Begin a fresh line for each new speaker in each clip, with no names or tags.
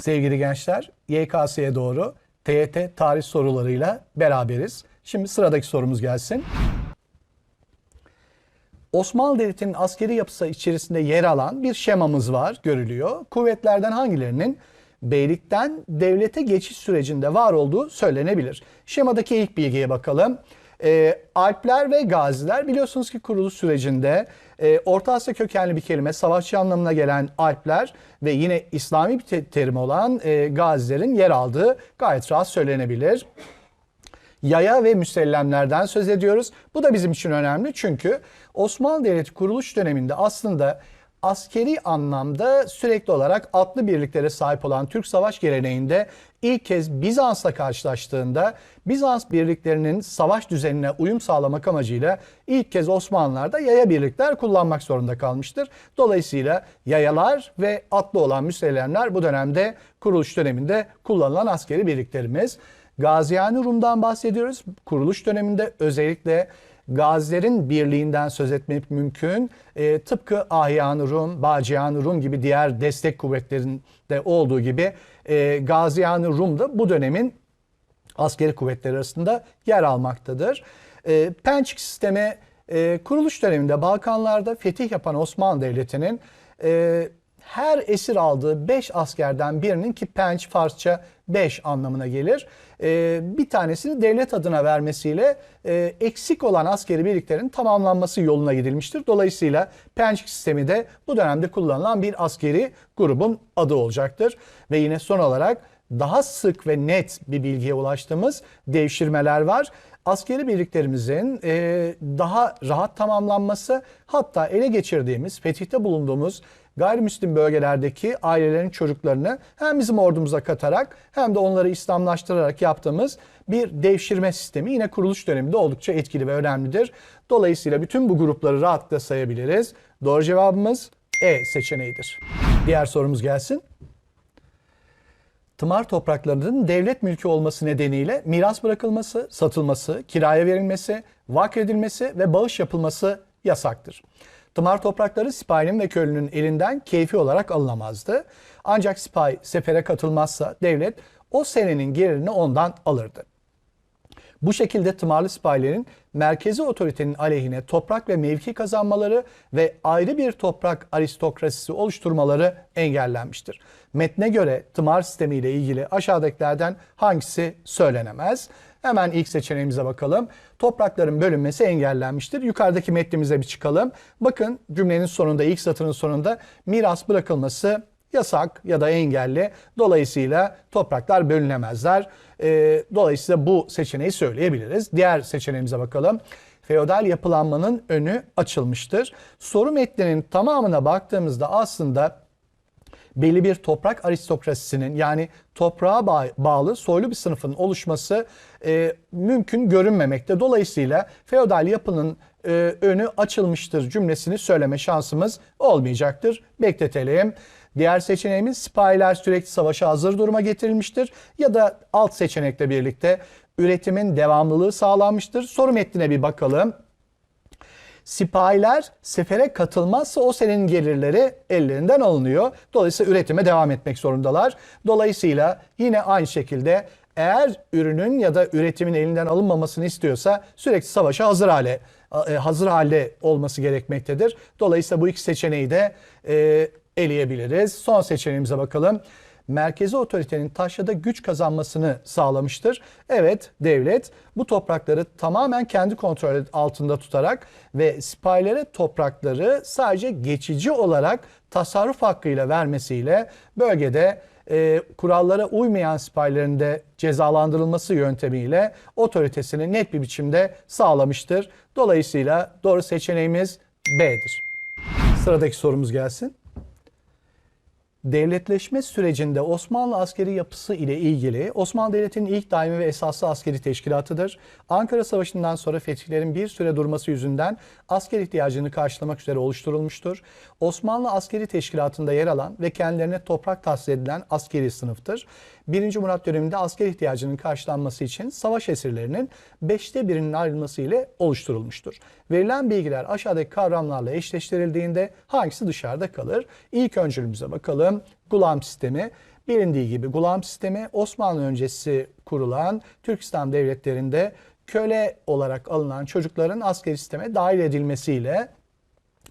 Sevgili gençler, YKS'ye doğru TYT tarih sorularıyla beraberiz. Şimdi sıradaki sorumuz gelsin. Osmanlı Devleti'nin askeri yapısı içerisinde yer alan bir şemamız var, görülüyor. Kuvvetlerden hangilerinin beylikten devlete geçiş sürecinde var olduğu söylenebilir. Şemadaki ilk bilgiye bakalım. Ee, Alpler ve Gaziler biliyorsunuz ki kuruluş sürecinde e, Orta Asya kökenli bir kelime savaşçı anlamına gelen Alpler ve yine İslami bir te- terim olan e, Gazilerin yer aldığı gayet rahat söylenebilir yaya ve müsellemlerden söz ediyoruz. Bu da bizim için önemli çünkü Osmanlı Devleti kuruluş döneminde aslında askeri anlamda sürekli olarak atlı birliklere sahip olan Türk savaş geleneğinde ilk kez Bizans'la karşılaştığında Bizans birliklerinin savaş düzenine uyum sağlamak amacıyla ilk kez Osmanlılar da yaya birlikler kullanmak zorunda kalmıştır. Dolayısıyla yayalar ve atlı olan müsellemler bu dönemde kuruluş döneminde kullanılan askeri birliklerimiz. Gaziyani Rum'dan bahsediyoruz. Kuruluş döneminde özellikle Gazilerin birliğinden söz etmek mümkün. E, tıpkı Ahyan Rum, Baciyan Rum gibi diğer destek kuvvetlerinde olduğu gibi e, Gaziyani Rum da bu dönemin askeri kuvvetleri arasında yer almaktadır. E, Pençik sistemi e, kuruluş döneminde Balkanlarda fetih yapan Osmanlı Devleti'nin e, her esir aldığı 5 askerden birinin ki penç Farsça 5 anlamına gelir. e, bir tanesini devlet adına vermesiyle e, eksik olan askeri birliklerin tamamlanması yoluna gidilmiştir. Dolayısıyla pençik sistemi de bu dönemde kullanılan bir askeri grubun adı olacaktır. Ve yine son olarak daha sık ve net bir bilgiye ulaştığımız devşirmeler var. Askeri birliklerimizin e, daha rahat tamamlanması hatta ele geçirdiğimiz, fetihte bulunduğumuz gayrimüslim bölgelerdeki ailelerin çocuklarını hem bizim ordumuza katarak hem de onları İslamlaştırarak yaptığımız bir devşirme sistemi yine kuruluş döneminde oldukça etkili ve önemlidir. Dolayısıyla bütün bu grupları rahatlıkla sayabiliriz. Doğru cevabımız E seçeneğidir. Diğer sorumuz gelsin. Tımar topraklarının devlet mülkü olması nedeniyle miras bırakılması, satılması, kiraya verilmesi, vakredilmesi ve bağış yapılması yasaktır. Tımar toprakları sipahinin ve köylünün elinden keyfi olarak alınamazdı. Ancak sipahi sefere katılmazsa devlet o senenin gelirini ondan alırdı. Bu şekilde tımarlı sipahilerin merkezi otoritenin aleyhine toprak ve mevki kazanmaları ve ayrı bir toprak aristokrasisi oluşturmaları engellenmiştir. Metne göre tımar sistemiyle ilgili aşağıdakilerden hangisi söylenemez? Hemen ilk seçeneğimize bakalım. Toprakların bölünmesi engellenmiştir. Yukarıdaki metnimize bir çıkalım. Bakın cümlenin sonunda, ilk satırın sonunda miras bırakılması yasak ya da engelli. Dolayısıyla topraklar bölünemezler. Ee, dolayısıyla bu seçeneği söyleyebiliriz. Diğer seçeneğimize bakalım. Feodal yapılanmanın önü açılmıştır. Soru metninin tamamına baktığımızda aslında belli bir toprak aristokrasisinin yani toprağa ba- bağlı soylu bir sınıfın oluşması e, mümkün görünmemekte. Dolayısıyla feodal yapının e, önü açılmıştır cümlesini söyleme şansımız olmayacaktır. Bekletelim. Diğer seçeneğimiz sipahiler sürekli savaşa hazır duruma getirilmiştir ya da alt seçenekle birlikte üretimin devamlılığı sağlanmıştır. Soru metnine bir bakalım. Sipahiler sefere katılmazsa o senenin gelirleri ellerinden alınıyor. Dolayısıyla üretime devam etmek zorundalar. Dolayısıyla yine aynı şekilde eğer ürünün ya da üretimin elinden alınmamasını istiyorsa sürekli savaşa hazır hale e, hazır hale olması gerekmektedir. Dolayısıyla bu iki seçeneği de e, eleyebiliriz. Son seçeneğimize bakalım merkezi otoritenin taşrada güç kazanmasını sağlamıştır. Evet devlet bu toprakları tamamen kendi kontrol altında tutarak ve sipahilere toprakları sadece geçici olarak tasarruf hakkıyla vermesiyle bölgede e, kurallara uymayan sipahilerin de cezalandırılması yöntemiyle otoritesini net bir biçimde sağlamıştır. Dolayısıyla doğru seçeneğimiz B'dir. Sıradaki sorumuz gelsin. Devletleşme sürecinde Osmanlı askeri yapısı ile ilgili Osmanlı Devleti'nin ilk daimi ve esaslı askeri teşkilatıdır. Ankara Savaşı'ndan sonra fetihlerin bir süre durması yüzünden asker ihtiyacını karşılamak üzere oluşturulmuştur. Osmanlı askeri teşkilatında yer alan ve kendilerine toprak tahsis edilen askeri sınıftır. 1. Murat döneminde asker ihtiyacının karşılanması için savaş esirlerinin beşte birinin ayrılması ile oluşturulmuştur. Verilen bilgiler aşağıdaki kavramlarla eşleştirildiğinde hangisi dışarıda kalır? İlk öncülümüze bakalım. Gulam sistemi Bilindiği gibi gulam sistemi Osmanlı öncesi kurulan Türk İslam devletlerinde köle olarak alınan çocukların askeri sisteme dahil edilmesiyle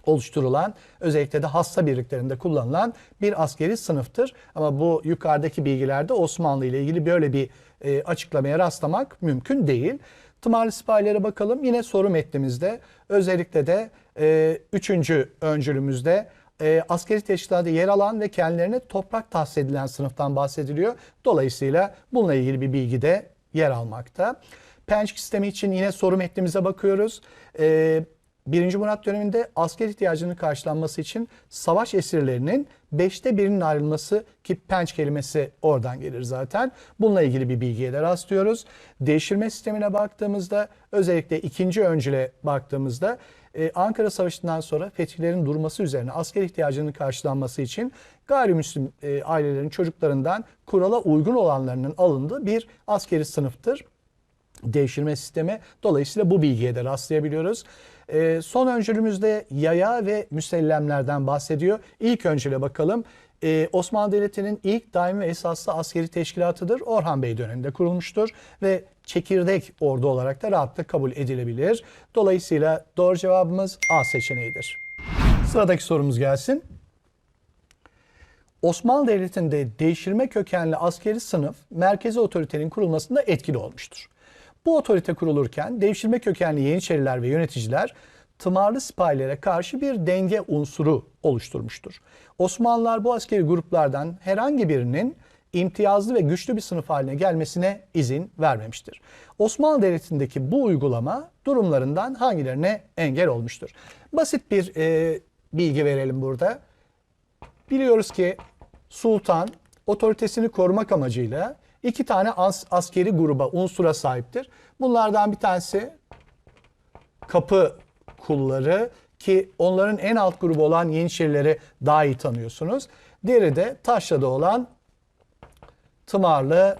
oluşturulan özellikle de hassa birliklerinde kullanılan bir askeri sınıftır. Ama bu yukarıdaki bilgilerde Osmanlı ile ilgili böyle bir e, açıklamaya rastlamak mümkün değil. Tımarlı sipahilere bakalım. Yine soru metnimizde özellikle de e, üçüncü öncülümüzde e, askeri teşkilatı yer alan ve kendilerine toprak tahsis edilen sınıftan bahsediliyor. Dolayısıyla bununla ilgili bir bilgi de yer almakta. Pençik sistemi için yine soru metnimize bakıyoruz. E, Birinci Murat döneminde asker ihtiyacının karşılanması için savaş esirlerinin beşte birinin ayrılması ki penç kelimesi oradan gelir zaten. Bununla ilgili bir bilgiye de rastlıyoruz. Değiştirme sistemine baktığımızda özellikle ikinci öncüle baktığımızda e, Ankara Savaşı'ndan sonra fetihlerin durması üzerine asker ihtiyacının karşılanması için gayrimüslim e, ailelerin çocuklarından kurala uygun olanlarının alındığı bir askeri sınıftır devşirme sistemi. Dolayısıyla bu bilgiye de rastlayabiliyoruz. E, son öncülümüzde yaya ve müsellemlerden bahsediyor. İlk öncüle bakalım. E, Osmanlı Devleti'nin ilk daimi ve esaslı askeri teşkilatıdır. Orhan Bey döneminde kurulmuştur ve çekirdek ordu olarak da rahatlıkla kabul edilebilir. Dolayısıyla doğru cevabımız A seçeneğidir. Sıradaki sorumuz gelsin. Osmanlı Devleti'nde değiştirme kökenli askeri sınıf merkezi otoritenin kurulmasında etkili olmuştur. Bu otorite kurulurken devşirme kökenli Yeniçeriler ve yöneticiler tımarlı sipahilere karşı bir denge unsuru oluşturmuştur. Osmanlılar bu askeri gruplardan herhangi birinin imtiyazlı ve güçlü bir sınıf haline gelmesine izin vermemiştir. Osmanlı Devleti'ndeki bu uygulama durumlarından hangilerine engel olmuştur? Basit bir e, bilgi verelim burada. Biliyoruz ki sultan otoritesini korumak amacıyla iki tane as askeri gruba, unsura sahiptir. Bunlardan bir tanesi kapı kulları ki onların en alt grubu olan Yeniçerileri daha iyi tanıyorsunuz. Diğeri de Taşra'da olan tımarlı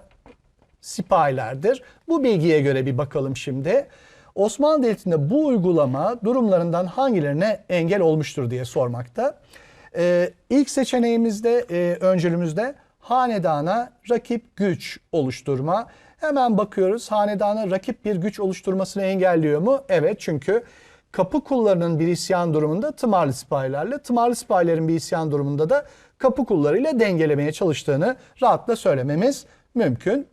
sipahilerdir. Bu bilgiye göre bir bakalım şimdi. Osmanlı Devleti'nde bu uygulama durumlarından hangilerine engel olmuştur diye sormakta. Ee, ilk seçeneğimizde, e, öncülümüzde hanedana rakip güç oluşturma. Hemen bakıyoruz hanedana rakip bir güç oluşturmasını engelliyor mu? Evet çünkü kapı kullarının bir isyan durumunda tımarlı sipahilerle, tımarlı sipahilerin bir isyan durumunda da kapı kullarıyla dengelemeye çalıştığını rahatla söylememiz mümkün.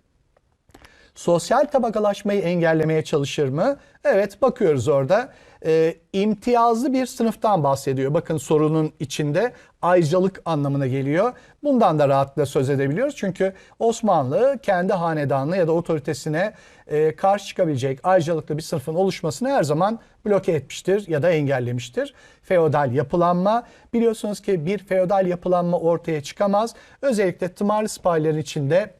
Sosyal tabakalaşmayı engellemeye çalışır mı? Evet bakıyoruz orada. Ee, imtiyazlı bir sınıftan bahsediyor. Bakın sorunun içinde ayrıcalık anlamına geliyor. Bundan da rahatlıkla söz edebiliyoruz. Çünkü Osmanlı kendi hanedanlığı ya da otoritesine e, karşı çıkabilecek ayrıcalıklı bir sınıfın oluşmasını her zaman bloke etmiştir ya da engellemiştir. Feodal yapılanma biliyorsunuz ki bir feodal yapılanma ortaya çıkamaz. Özellikle tımarlı sipahilerin içinde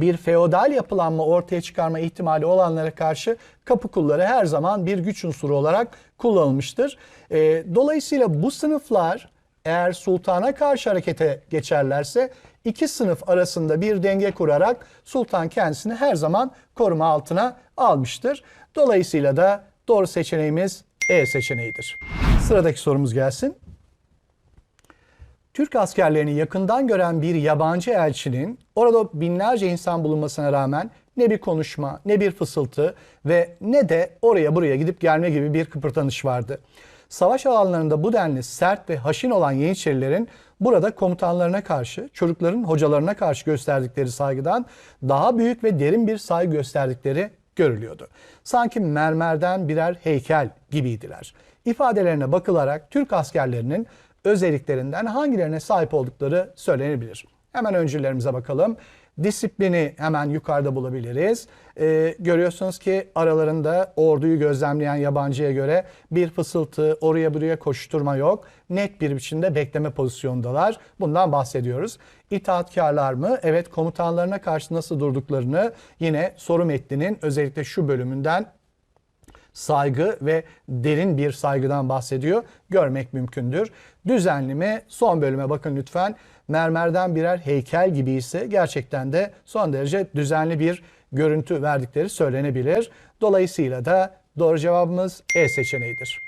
bir feodal yapılanma ortaya çıkarma ihtimali olanlara karşı kapı kulları her zaman bir güç unsuru olarak kullanılmıştır. E, dolayısıyla bu sınıflar eğer sultana karşı harekete geçerlerse iki sınıf arasında bir denge kurarak sultan kendisini her zaman koruma altına almıştır. Dolayısıyla da doğru seçeneğimiz E seçeneğidir. Sıradaki sorumuz gelsin. Türk askerlerini yakından gören bir yabancı elçinin orada binlerce insan bulunmasına rağmen ne bir konuşma, ne bir fısıltı ve ne de oraya buraya gidip gelme gibi bir kıpırtanış vardı. Savaş alanlarında bu denli sert ve haşin olan Yeniçerilerin burada komutanlarına karşı, çocukların hocalarına karşı gösterdikleri saygıdan daha büyük ve derin bir saygı gösterdikleri görülüyordu. Sanki mermerden birer heykel gibiydiler. İfadelerine bakılarak Türk askerlerinin özelliklerinden hangilerine sahip oldukları söylenebilir. Hemen öncülerimize bakalım. Disiplini hemen yukarıda bulabiliriz. Ee, görüyorsunuz ki aralarında orduyu gözlemleyen yabancıya göre bir fısıltı, oraya buraya koşturma yok. Net bir biçimde bekleme pozisyondalar. Bundan bahsediyoruz. İtaatkarlar mı? Evet komutanlarına karşı nasıl durduklarını yine soru metninin özellikle şu bölümünden saygı ve derin bir saygıdan bahsediyor. Görmek mümkündür. Düzenli mi? Son bölüme bakın lütfen. Mermerden birer heykel gibi ise gerçekten de son derece düzenli bir görüntü verdikleri söylenebilir. Dolayısıyla da doğru cevabımız E seçeneğidir.